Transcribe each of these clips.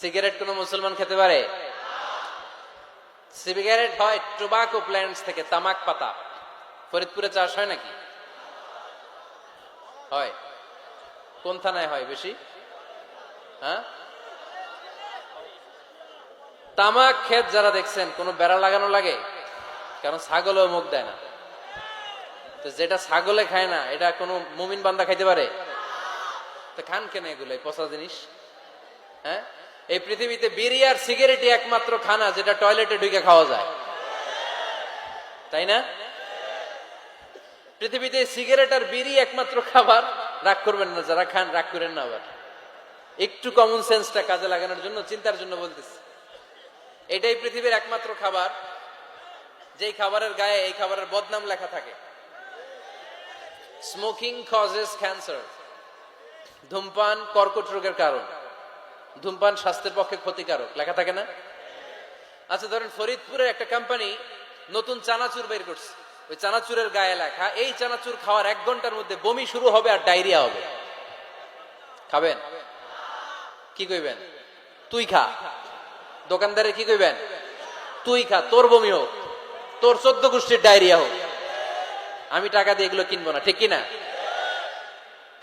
Cigarette কোন মুসলমান খেতে পারে? সিগারেট হয় টোবাকো প্ল্যান্টস থেকে, তামাক পাতা। ফরিদপুরে চাষ হয় নাকি? হয়। কোন থানায় হয় বেশি? হ্যাঁ? তামাক ক্ষেত যারা দেখছেন, কোনো বেড়া লাগানো লাগে? কারণ ছাগলেও মুখ দেয় না। তো যেটা ছাগলে খায় না, এটা কোনো মুমিন বান্দা খাইতে পারে? তো খান কেন এগুলো পচা জিনিস? হ্যাঁ? এই পৃথিবীতে বিড়ি আর সিগারেটই একমাত্র খানা যেটা টয়লেটে ঢুকে খাওয়া যায়। তাই না? পৃথিবীতে সিগারেট আর বিড়ি একমাত্র খাবার, রাগ করবেন না, যারা খান রাগ করেন না আবার। একটু কমন সেন্সটা কাজে লাগানোর জন্য, চিন্তার জন্য বলতেছি। এটাই পৃথিবীর একমাত্র খাবার। যেই খাবারের গায়ে এই খাবারের বদনাম লেখা থাকে। স্মোকিং কজেস ক্যান্সার ধূমপান, কর্কট রোগের কারণ। ধূমপান স্বাস্থ্যের পক্ষে ক্ষতিকারক, লেখা থাকে না? আচ্ছা ধরেন ফরিদপুরের একটা কোম্পানি নতুন চানাচুর বের করছে। ওই চানাচুরের গায়ে লেখা, এই চানাচুর খাওয়ার এক ঘণ্টার মধ্যে বমি শুরু হবে আর ডায়রিয়া হবে। খাবেন? কি কইবেন? তুই খা। দোকানদারে কি কইবেন? তুই খা, তোর বমি হোক, তোর চোদ্দ গোষ্ঠীর ডায়রিয়া হোক। আমি টাকা দিয়ে এগুলো কিনবো না, ঠিক কিনা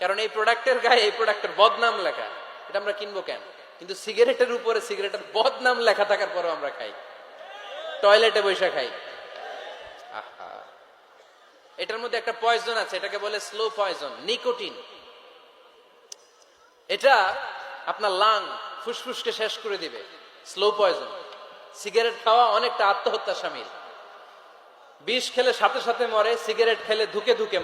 কারণ এই প্রোডাক্টের গায়ে, এই প্রোডাক্টের বদনাম লেখা, এটা আমরা কিনবো কেন? কিন্তু সিগারেটের উপরে সিগারেটের বদনাম লেখা থাকার পরেও আমরা খাই। টয়লেটে বসে খাই। এটার মধ্যে একটা পয়জন আছে, এটাকে বলে স্লো পয়জন নিকোটিন এটা আপনার লাং ফুসফুসকে শেষ করে দিবে স্লো পয়জন সিগারেট খাওয়া অনেকটা আত্মহত্যা সামিল। বিষ খেলে সাথে সাথে মরে, সিগারেট খেলে ধুকে ধুকে